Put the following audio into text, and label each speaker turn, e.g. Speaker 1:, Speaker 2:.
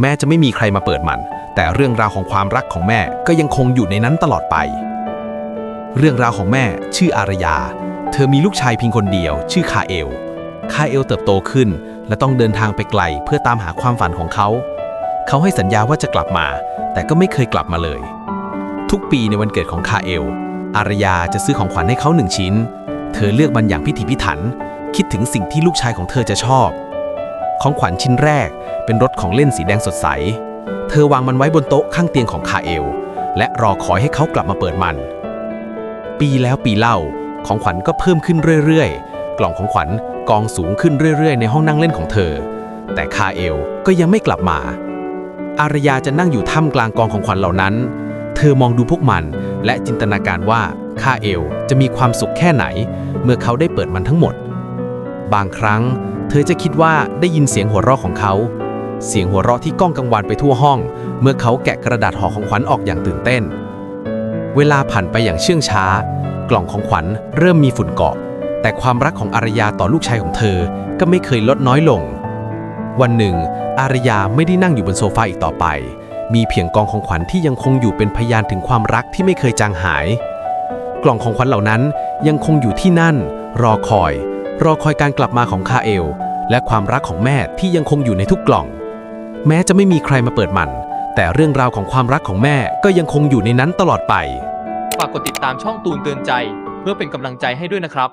Speaker 1: แม้จะไม่มีใครมาเปิดมัน แต่เรื่องราวของความรักของแม่ก็ยังคงอยู่ในนั้นตลอดไป เรื่องราวของแม่ชื่ออารยา เธอมีลูกชายเพียงคนเดียว ชื่อคาเอล คาเอลเติบโตขึ้น และต้องเดินทางไปไกลเพื่อตามหาความฝันของเขา เขาให้สัญญาว่าจะกลับมา แต่ก็ไม่เคยกลับมาเลย ทุกปีในวันเกิดของคาเอล อารยาจะซื้อของขวัญให้เขาหนึ่งชิ้น เธอเลือกมันอย่างพิถีพิถัน คิดถึงสิ่งที่ลูกชายของเธอจะชอบ ของขวัญชิ้นแรก เป็นรถของเล่นสีแดงสดใส เธอวางมันไว้บนโต๊ะข้างเตียงของคาเอล และรอคอยให้เขากลับมาเปิดมัน ปีแล้วปีเล่า ของขวัญก็เพิ่มขึ้นเรื่อยๆ กล่องของขวัญกองสูงขึ้นเรื่อยๆ ในห้องนั่งเล่นของเธอ แต่คาเอลก็ยังไม่กลับมา อารยาจะนั่งอยู่ท่ามกลางกองของขวัญเหล่านั้น เธอมองดูพวกมันและจินตนาการว่าคาเอลจะมีความสุขแค่ไหน เมื่อเขาได้เปิดมันทั้งหมด บางครั้ง เธอจะคิดว่าได้ยินเสียงหัวเราะของเขา เสียงหัวเราะที่ก้องกังวานไปทั่วห้อง เมื่อเขาแกะกระดาษห่อของขวัญออกอย่างตื่นเต้น เวลาผ่านไปอย่างเชื่องช้า กล่องของขวัญเริ่มมีฝุ่นเกาะ แต่ความรักของอารยาต่อลูกชายของเธอก็ไม่เคยลดน้อยลง วันหนึ่ง อารยาไม่ได้นั่งอยู่บนโซฟาอีกต่อไป มีเพียงกองของขวัญที่ยังคงอยู่เป็นพยานถึงความรักที่ไม่เคยจางหาย กล่องของขวัญเหล่านั้นยังคงอยู่ที่นั่น รอคอย รอคอยการกลับมาของคาเอล และความรักของแม่ที่ยังคงอยู่ในทุกกล่อง แม้จะไม่มีใครมาเปิดมัน แต่เรื่องราวของความรักของแม่ก็ยังคงอยู่ในนั้นตลอดไป
Speaker 2: ฝากกดติดตามช่องตูนเตือนใจ เพื่อเป็นกำลังใจให้ด้วยนะครับ